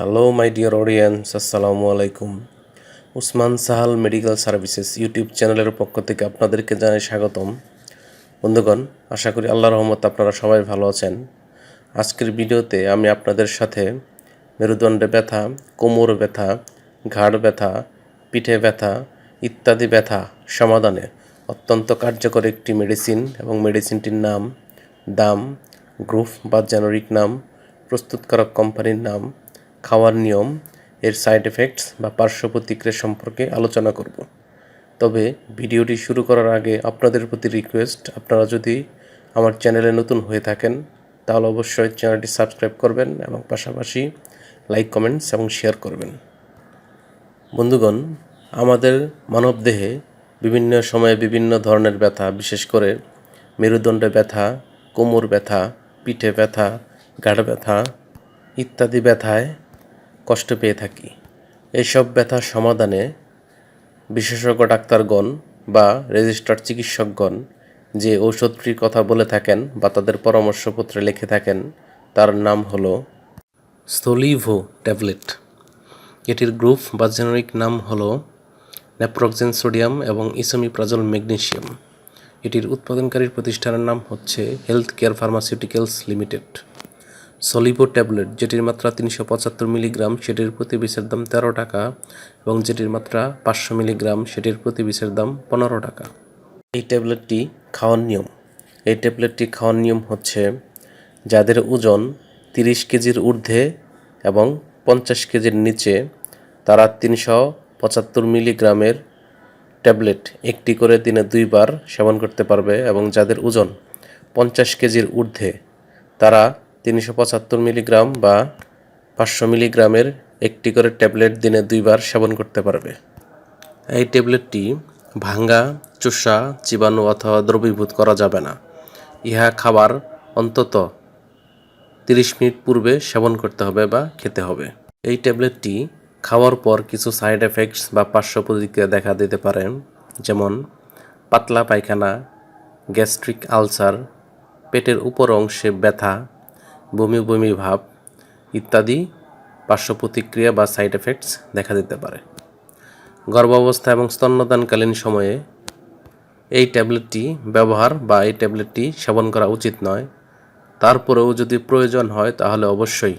Hello my dear audience আসসালামু আলাইকুম Usman Sahal medical services YouTube চ্যানেলের পক্ষ থেকে আপনাদেরকে জানাই স্বাগতম। বন্ধুগণ, আশা করি আল্লাহ রহমত আপনারা সবাই ভালো আছেন। আজকের ভিডিওতে আমি আপনাদের সাথে মেরুদণ্ডে ব্যথা, কোমর ব্যথা, ঘাড় ব্যথা, পিঠে ব্যথা ইত্যাদি ব্যথা সমাধানে অত্যন্ত কার্যকর একটি মেডিসিন এবং মেডিসিনটির নাম দাম, গ্রুপ বা জেনারিক নাম, প্রস্তুতকারক কোম্পানির নাম খাওয়ার নিয়ম, এর সাইড এফেক্টস বা পার্শ্ব প্রতিক্রিয়া সম্পর্কে আলোচনা করব। তবে ভিডিওটি শুরু করার আগে আপনাদের প্রতি রিকোয়েস্ট আপনারা যদি আমার চ্যানেলে নতুন হয়ে থাকেন, তাহলে অবশ্যই চ্যানেলটি সাবস্ক্রাইব করবেন এবং পাশাপাশি লাইক কমেন্টস এবং শেয়ার করবেন। বন্ধুগণ, আমাদের মানবদেহে বিভিন্ন সময়ে বিভিন্ন ধরনের ব্যথা, বিশেষ করে মেরুদণ্ডে ব্যথা, কোমর ব্যথা, পিঠে ব্যথা, গাঢ় ব্যথা ইত্যাদি ব্যথায় কষ্ট পেয়ে থাকি। এইসব ব্যথার সমাধানে বিশেষজ্ঞ ডাক্তারগণ বা রেজিস্টার্ড চিকিৎসকগণ যে ঔষধটির কথা বলে থাকেন বা তাদের পরামর্শপত্রে লিখে থাকেন, তার নাম হল স্থলিভো ট্যাবলেট। এটির গ্রুপ বা জেনারিক নাম হল ন্যাপ্রক্সেন সোডিয়াম এবং ইসোমিপ্রাজল ম্যাগনেসিয়াম। এটির উৎপাদনকারী প্রতিষ্ঠানের নাম হচ্ছে health care pharmaceuticals limited. Solivo tablet, যেটির মাত্রা তিনশো পঁচাত্তর মিলিগ্রাম, সেটির প্রতি বিষের দাম তেরো টাকা এবং যেটির মাত্রা পাঁচশো মিলিগ্রাম, সেটির প্রতি বিষের দাম পনেরো টাকা। এই ট্যাবলেটটি খাওয়ার নিয়ম। এই ট্যাবলেটটি খাওয়ার নিয়ম হচ্ছে যাদের ওজন তিরিশ কেজির ঊর্ধ্বে এবং পঞ্চাশ কেজির নিচে, তারা তিনশো পঁচাত্তর মিলিগ্রামের ট্যাবলেট একটি করে দিনে দুইবার সেবন করতে পারবে এবং যাদের ওজন পঞ্চাশ কেজির ঊর্ধ্বে, তারা তিনশো পঁচাত্তর মিলিগ্রাম বা পাঁচশো মিলিগ্রামের একটি করে ট্যাবলেট দিনে দুইবার সেবন করতে পারবে। এই ট্যাবলেটটি ভাঙ্গা, চুষা, জীবাণু অথবা দ্রবীভূত করা যাবে না। ইহা খাবার অন্তত তিরিশ মিনিট পূর্বে সেবন করতে হবে বা খেতে হবে। এই ট্যাবলেটটি খাওয়ার পর কিছু সাইড এফেক্টস বা পার্শ্ব প্রতিক্রিয়া দেখা দিতে পারে, যেমন পাতলা পায়খানা, গ্যাস্ট্রিক আলসার, পেটের উপর অংশে ব্যথা বমি বমি ভাব ইত্যাদি পার্শ্ব প্রতিক্রিয়া বা সাইড এফেক্টস দেখা দিতে পারে। গর্ভাবস্থা এবং স্তন্যদানকালীন সময়ে এই ট্যাবলেটটি ব্যবহার বা এই ট্যাবলেটটি সেবন করা উচিত নয়। তারপরেও যদি প্রয়োজন হয়, তাহলে অবশ্যই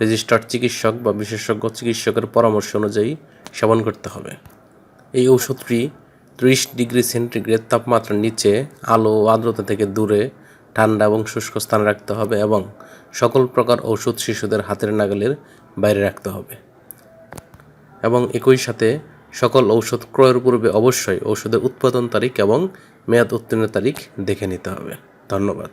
রেজিস্টার্ড চিকিৎসক বা বিশেষজ্ঞ চিকিৎসকের পরামর্শ অনুযায়ী সেবন করতে হবে। এই ঔষধটি ত্রিশ ডিগ্রি সেন্টিগ্রেড তাপমাত্রার নিচে আলো ও আর্দ্রতা থেকে দূরে ঠান্ডা এবং শুষ্ক স্থান রাখতে হবে এবং সকল প্রকার ওষুধ শিশুদের হাতের নাগালের বাইরে রাখতে হবে। এবং একই সাথে সকল ঔষধ ক্রয়ের পূর্বে অবশ্যই ঔষধের উৎপাদন তারিখ এবং মেয়াদ উত্তীর্ণ তারিখ দেখে নিতে হবে। ধন্যবাদ।